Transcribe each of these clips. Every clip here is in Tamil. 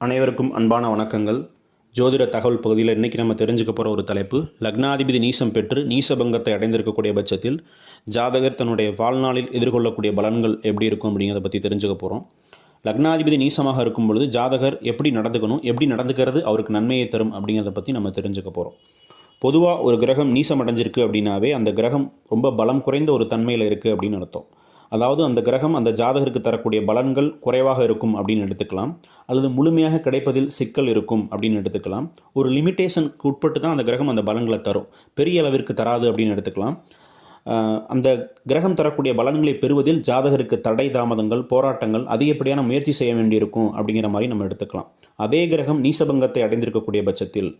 அனைவருக்கும் அன்பான வணக்கங்கள். ஜோதிட தகவல் பகுதியில் இன்றைக்கி நம்ம தெரிஞ்சுக்க போகிற ஒரு தலைப்பு லக்னாதிபதி நீசம் பெற்று நீசபங்கத்தை அடைந்திருக்கக்கூடிய பட்சத்தில் ஜாதகர் தன்னுடைய வாழ்நாளில் எதிர்கொள்ளக்கூடிய பலன்கள் எப்படி இருக்கும் அப்படிங்கிறத பற்றி தெரிஞ்சுக்க போகிறோம் லக்னாதிபதி நீசமாக இருக்கும் பொழுது ஜாதகர் எப்படி நடந்துக்கணும் எப்படி நடந்துக்கிறது அவருக்கு நன்மையை தரும் அப்படிங்கிறத பற்றி நம்ம தெரிஞ்சுக்க போகிறோம் பொதுவாக ஒரு கிரகம் நீசம் அடைஞ்சிருக்கு அப்படின்னாவே அந்த கிரகம் ரொம்ப பலம் குறைந்த ஒரு தன்மையில் இருக்குது அப்படின்னு அர்த்தம். அதாவது அந்த கிரகம் அந்த ஜாதகருக்கு தரக்கூடிய பலன்கள் குறைவாக இருக்கும் அப்படின்னு எடுத்துக்கலாம். அல்லது முழுமையாக கிடைப்பதில் சிக்கல் இருக்கும் அப்படின்னு எடுத்துக்கலாம். ஒரு லிமிட்டேஷனுக்கு உட்பட்டு தான் அந்த கிரகம் அந்த பலன்களை தரும். பெரிய அளவிற்கு தராது அப்படின்னு எடுத்துக்கலாம். அந்த கிரகம் தரக்கூடிய பலன்களை பெறுவதில் ஜாதகருக்கு தடை தாமதங்கள் போராட்டங்கள் அதிகப்படியான முயற்சி செய்ய வேண்டியிருக்கும் அப்படிங்கிற மாதிரி நம்ம எடுத்துக்கலாம். அதே கிரகம் நீசபங்கத்தை அடைந்திருக்கக்கூடிய பட்சத்தில்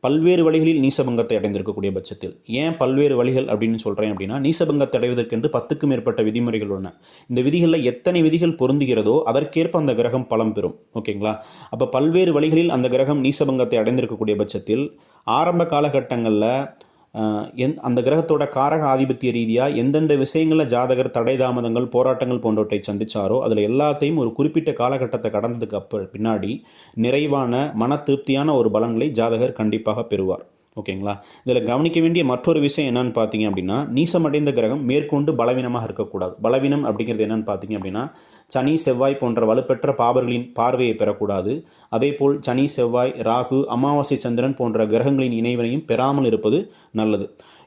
பல்வேறு வழிகளில் நீசபங்கத்தை அடைந்திருக்கக்கூடிய பட்சத்தில். ஏன் பல்வேறு வழிகள் அப்படின்னு சொல்கிறேன் அப்படின்னா நீசபங்கத்தை அடைவதற்கென்று பத்துக்கும் மேற்பட்ட விதிமுறைகள் உள்ளன. இந்த விதிகளில் எத்தனை விதிகள் பொருந்துகிறதோ அதற்கேற்ப அந்த கிரகம் பலம் பெறும். ஓகேங்களா? அப்போ பல்வேறு வழிகளில் அந்த கிரகம் நீசபங்கத்தை அடைந்திருக்கக்கூடிய பட்சத்தில் ஆரம்ப காலகட்டங்களில் எந் அந்த கிரகத்தோட காரக ஆதிபத்திய ரீதியாக எந்தெந்த விஷயங்களில் ஜாதகர் தடை தாமதங்கள் போராட்டங்கள் போன்றவற்றை சந்தித்தாரோ அதில் எல்லாத்தையும் ஒரு குறிப்பிட்ட காலகட்டத்தை கடந்ததுக்கு அப்ப பின்னாடி நிறைவான மன திருப்தியான ஒரு பலன்களை ஜாதகர் கண்டிப்பாக பெறுவார். ஓகேங்களா? இதில் கவனிக்க வேண்டிய மற்றொரு விஷயம் என்னன்னு பார்த்தீங்க அப்படின்னா நீசமடைந்த கிரகம் மேற்கொண்டு பலவீனமாக இருக்கக்கூடாது. பலவீனம் அப்படிங்கிறது என்னன்னு பார்த்தீங்க அப்படின்னா சனி செவ்வாய் போன்ற வலுப்பெற்ற பாபர்களின் பார்வையை பெறக்கூடாது. அதேபோல் சனி செவ்வாய் ராகு அமாவாசை சந்திரன் போன்ற கிரகங்களின் இணைவனையும் பெறாமல் இருப்பது நல்லது.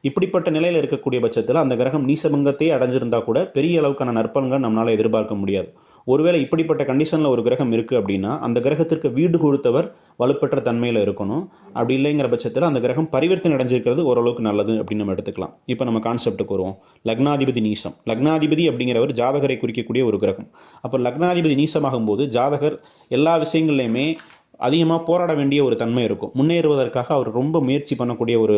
இப்படிப்பட்ட நிலையில் இருக்கக்கூடிய பட்சத்தில் அந்த கிரகம் நீசபங்கத்தை அடைஞ்சிருந்தா கூட பெரிய அளவுக்கான நற்பலன்கள் நம்மளால் எதிர்பார்க்க முடியாது. ஒருவேளை இப்படிப்பட்ட கண்டிஷனில் ஒரு கிரகம் இருக்குது அப்படின்னா அந்த கிரகத்திற்கு வீடு கொடுத்தவர் வலுப்பெற்ற தன்மையில் இருக்கணும். அப்படி இல்லைங்கிற பட்சத்தில் அந்த கிரகம் பரிவர்த்தனை அடைஞ்சிருக்கிறது ஓரளவுக்கு நல்லது அப்படின்னு நம்ம எடுத்துக்கலாம். இப்போ நம்ம கான்செப்ட்டுக்கு வருவோம். லக்னாதிபதி நீசம். லக்னாதிபதி அப்படிங்கிறவர் ஜாதகரை குறிக்கக்கூடிய ஒரு கிரகம். அப்போ லக்னாதிபதி நீசமாகும் போது ஜாதகர் எல்லா விஷயங்கள்லையுமே அதிகமாக போராட வேண்டிய ஒரு தன்மை இருக்கும். முன்னேறுவதற்காக அவர் ரொம்ப முயற்சி பண்ணக்கூடிய ஒரு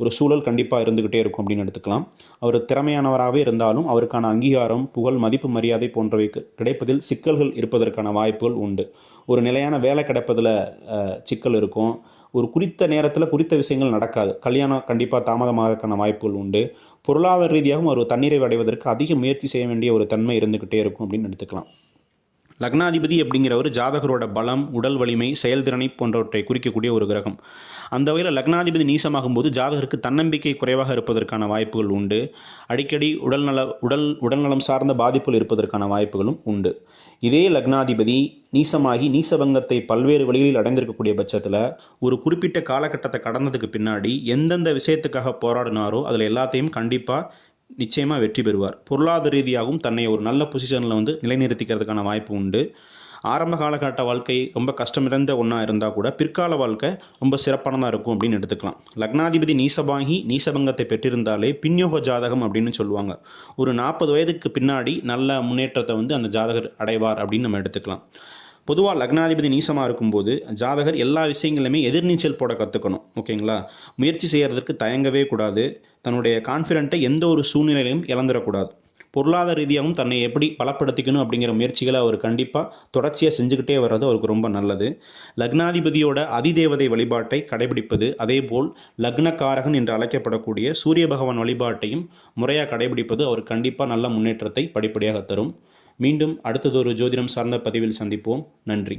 ஒரு சூழல் கண்டிப்பாக இருந்துக்கிட்டே இருக்கும் அப்படின்னு எடுத்துக்கலாம். அவர் திறமையானவராகவே இருந்தாலும் அவருக்கான அங்கீகாரம் புகழ் மதிப்பு மரியாதை போன்றவை கிடைப்பதில் சிக்கல்கள் இருப்பதற்கான வாய்ப்புகள் உண்டு. ஒரு நிலையான வேலை கிடைப்பதில் சிக்கல் இருக்கும். ஒரு குறித்த நேரத்தில் குறித்த விஷயங்கள் நடக்காது. கல்யாணம் கண்டிப்பாக தாமதமாகக்கான வாய்ப்புகள் உண்டு. பொருளாதார ரீதியாகவும் அவர் தன்னிறைவு அடைவதற்கு அதிக முயற்சி செய்ய வேண்டிய ஒரு தன்மை இருந்துக்கிட்டே இருக்கும் அப்படின்னு எடுத்துக்கலாம். லக்னாதிபதி அப்படிங்கிறவர் ஜாதகரோட பலம் உடல் வலிமை செயல்திறனை போன்றவற்றை குறிக்கக்கூடிய ஒரு கிரகம். அந்த வகையில் லக்னாதிபதி நீசமாகும் போது ஜாதகருக்கு தன்னம்பிக்கை குறைவாக இருப்பதற்கான வாய்ப்புகள் உண்டு. அடிக்கடி உடல்நல உடல் உடல்நலம் சார்ந்த பாதிப்புகள் இருப்பதற்கான வாய்ப்புகளும் உண்டு. இதே லக்னாதிபதி நீசமாகி நீசபங்கத்தை பல்வேறு வழிகளில் அடைந்திருக்கக்கூடிய பட்சத்தில் ஒரு குறிப்பிட்ட காலகட்டத்தை கடந்ததுக்கு பின்னாடி எந்தெந்த விஷயத்துக்காக போராடினாரோ அதில் எல்லாத்தையும் கண்டிப்பாக நிச்சயமாக வெற்றி பெறுவார். பொருளாதார ரீதியாகவும் தன்னை ஒரு நல்ல பொசிஷனில் வந்து நிலைநிறுத்திக்கிறதுக்கான வாய்ப்பு உண்டு. ஆரம்ப காலகட்ட வாழ்க்கை ரொம்ப கஷ்டம் நிறைந்த ஒன்றா இருந்தால் கூட பிற்கால வாழ்க்கை ரொம்ப சிறப்பானதாக இருக்கும் அப்படின்னு எடுத்துக்கலாம். லக்னாதிபதி நீசபாகி நீசபங்கத்தை பெற்றிருந்தாலே பின்யோக ஜாதகம் அப்படின்னு சொல்லுவாங்க. ஒரு நாற்பது வயதுக்கு பின்னாடி நல்ல முன்னேற்றத்தை வந்து அந்த ஜாதகர் அடைவார் அப்படின்னு நம்ம எடுத்துக்கலாம். பொதுவாக லக்னாதிபதி நீசமாக இருக்கும்போது ஜாதகர் எல்லா விஷயங்களுமே எதிர்நீச்சல் போட கற்றுக்கணும் ஓகேங்களா? முயற்சி செய்கிறதுக்கு தயங்கவே கூடாது. தன்னுடைய கான்ஃபிடென்ட்டை எந்த ஒரு சூழ்நிலையிலும் இழந்துடக்கூடாது. பொருளாதார ரீதியாகவும் தன்னை எப்படி பலப்படுத்திக்கணும் அப்படிங்கிற முயற்சிகளை அவர் கண்டிப்பாக தொடர்ச்சியாக செஞ்சுக்கிட்டே வர்றது அவருக்கு ரொம்ப நல்லது. லக்னாதிபதியோட அதிதேவதை வழிபாட்டை கடைபிடிப்பது அதேபோல் லக்னக்காரகன் என்று அழைக்கப்படக்கூடிய சூரிய பகவான் வழிபாட்டையும் முறையாக கடைபிடிப்பது அவர் கண்டிப்பாக நல்ல முன்னேற்றத்தை படிப்படியாக தரும். மீண்டும் அடுத்ததொரு ஜோதிடம் சார்ந்த பதிவில் சந்திப்போம். நன்றி.